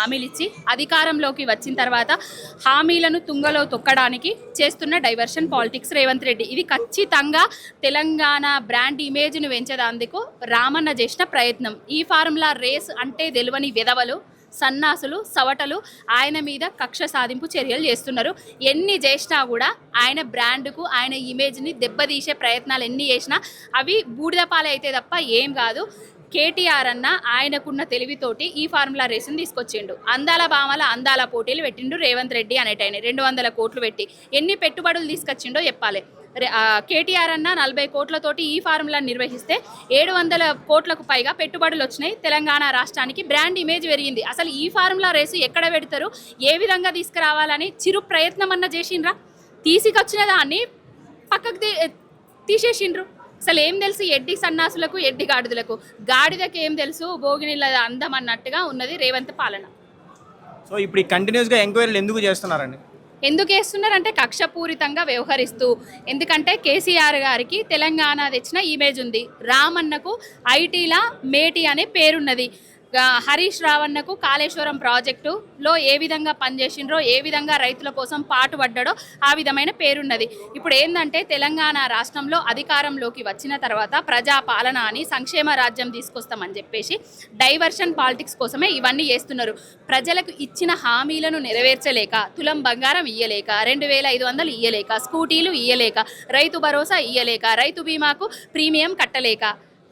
హామీలు ఇచ్చి అధికారంలోకి వచ్చిన తర్వాత హామీలను తుంగలో తొక్కడానికి చేస్తున్న డైవర్షన్ పాలిటిక్స్ రేవంత్ రెడ్డి. ఇది ఖచ్చితంగా తెలంగాణ బ్రాండ్ ఇమేజ్ను పెంచేదందుకు రామన్న చేసిన ప్రయత్నం. ఈ ఫార్ములా రేస్ అంటే తెలివని విధవలు సన్నాసులు సవటలు ఆయన మీద కక్ష సాధింపు చర్యలు చేస్తున్నారు. ఎన్ని చేసినా కూడా ఆయన బ్రాండ్కు ఆయన ఇమేజ్ని దెబ్బతీసే ప్రయత్నాలు ఎన్ని చేసినా అవి బూడిద అయితే తప్ప ఏం కాదు. కేటీఆర్ అన్న ఆయనకున్న తెలివితోటి ఈ ఫార్ములా రేసుని తీసుకొచ్చిండు. అందాల భామల అందాల పోటీలు పెట్టిండు రేవంత్ రెడ్డి అనేటైన రెండు వందల కోట్లు పెట్టి ఎన్ని పెట్టుబడులు తీసుకొచ్చిండో చెప్పాలి. కేటీఆర్ అన్న నలభై కోట్లతోటి ఈ ఫార్ములా నిర్వహిస్తే ఏడు వందల కోట్లకు పైగా పెట్టుబడులు వచ్చినాయి. తెలంగాణ రాష్ట్రానికి బ్రాండ్ ఇమేజ్ పెరిగింది. అసలు ఈ ఫార్ములా రేసు ఎక్కడ పెడతారు? ఏ విధంగా తీసుకురావాలని చిరు ప్రయత్నం అన్న చేసిండ్రా? తీసుకొచ్చిన దాన్ని పక్కకు తీసేసిండ్రు. అసలు ఏం తెలుసు ఎడ్డి సన్నాసులకు ఎడ్డి గాడిదలకు? గాడిదకి ఏం తెలుసు? భోగినిల అందం అన్నట్టుగా ఉన్నది రేవంత్ పాలన. సో ఇప్పుడు కంటిన్యూస్గా ఎంక్వైరీలు ఎందుకు చేస్తున్నారండి? ఎందుకు వేస్తున్నారంటే కక్షపూరితంగా వ్యవహరిస్తూ. ఎందుకంటే కేసీఆర్ గారికి తెలంగాణ తెచ్చిన ఇమేజ్ ఉంది. రామన్నకు ఐటీలా మేటి అనే పేరున్నది. హరీష్ రావణకు కాళేశ్వరం ప్రాజెక్టులో ఏ విధంగా పనిచేసిండ్రో ఏ విధంగా రైతుల కోసం పాటుపడ్డాడో ఆ విధమైన పేరున్నది. ఇప్పుడు ఏంటంటే తెలంగాణ రాష్ట్రంలో అధికారంలోకి వచ్చిన తర్వాత ప్రజా పాలన అని సంక్షేమ రాజ్యం తీసుకొస్తామని చెప్పేసి డైవర్షన్ పాలిటిక్స్ కోసమే ఇవన్నీ చేస్తున్నారు. ప్రజలకు ఇచ్చిన హామీలను నెరవేర్చలేక తులం బంగారం ఇయ్యలేక రెండు వేల ఐదు వందలు ఇయ్యలేక స్కూటీలు ఇయ్యలేక రైతు భరోసా ఇయ్యలేక రైతు బీమాకు ప్రీమియం కట్టలేక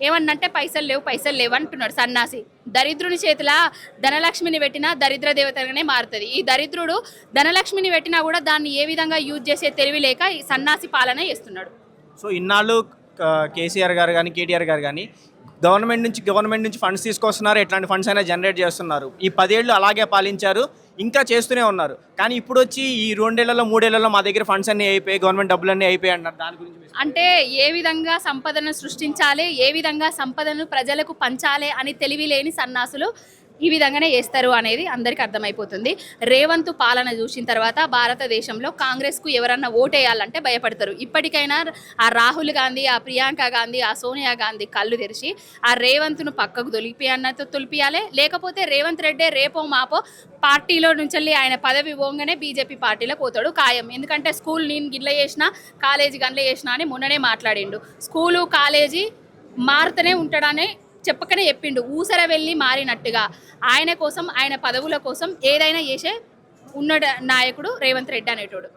ఏమన్నంటే పైసలు లేవు పైసలు లేవు అంటున్నాడు సన్నాసి. దరిద్రుని చేతిలా ధనలక్ష్మిని పెట్టినా దరిద్ర దేవతగానే మారుతుంది. ఈ దరిద్రుడు ధనలక్ష్మిని పెట్టినా కూడా దాన్ని ఏ విధంగా యూజ్ చేసే తెలివి లేక ఈ సన్నాసి పాలన చేస్తున్నాడు. సో ఇన్నాళ్ళు కేసీఆర్ గారు కానీ కేటీఆర్ గారు కానీ గవర్నమెంట్ నుంచి గవర్నమెంట్ నుంచి ఫండ్స్ తీసుకొస్తున్నారు. ఎట్లాంటి ఫండ్స్ అయినా జనరేట్ చేస్తున్నారు. ఈ పదేళ్ళు అలాగే పాలించారు. ఇంకా చేస్తూనే ఉన్నారు. కానీ ఇప్పుడు వచ్చి ఈ రెండేళ్ళలో మూడేళ్ళలో మా దగ్గర ఫండ్స్ అన్నీ అయిపోయి గవర్నమెంట్ డబ్బులు అన్నీ అయిపోయి అంటారు దాని గురించి అంటే ఏ విధంగా సంపదను సృష్టించాలి? ఏ విధంగా సంపదను ప్రజలకు పంచాలి? అని తెలివి లేని సన్నాసులు ఈ విధంగానే చేస్తారు అనేది అందరికీ అర్థమైపోతుంది. రేవంత్ పాలన చూసిన తర్వాత భారతదేశంలో కాంగ్రెస్కు ఎవరన్నా ఓటేయాలంటే భయపడతారు. ఇప్పటికైనా ఆ రాహుల్ గాంధీ ఆ ప్రియాంక గాంధీ ఆ సోనియా గాంధీ కళ్ళు తెరిచి ఆ రేవంత్ను పక్కకు తొలిపి అన్నతో తొలిపియాలి. లేకపోతే రేవంత్ రెడ్డి రేపో మాపో పార్టీలో నుంచి ఆయన పదవి పోగానే బీజేపీ పార్టీలో పోతాడు ఖాయం. ఎందుకంటే స్కూల్ నేను గిట్ల చేసినా కాలేజీ గండ్ల చేసినా అని మొన్ననే మాట్లాడిండు. స్కూలు కాలేజీ మారుతూనే ఉంటాడనే చెప్పకనే చెప్పిండు. ఊసర వెళ్ళి మారినట్టుగా ఆయన కోసం ఆయన పదవుల కోసం ఏదైనా చేసే ఉన్న నాయకుడు రేవంత్ రెడ్డి అనేటోడు.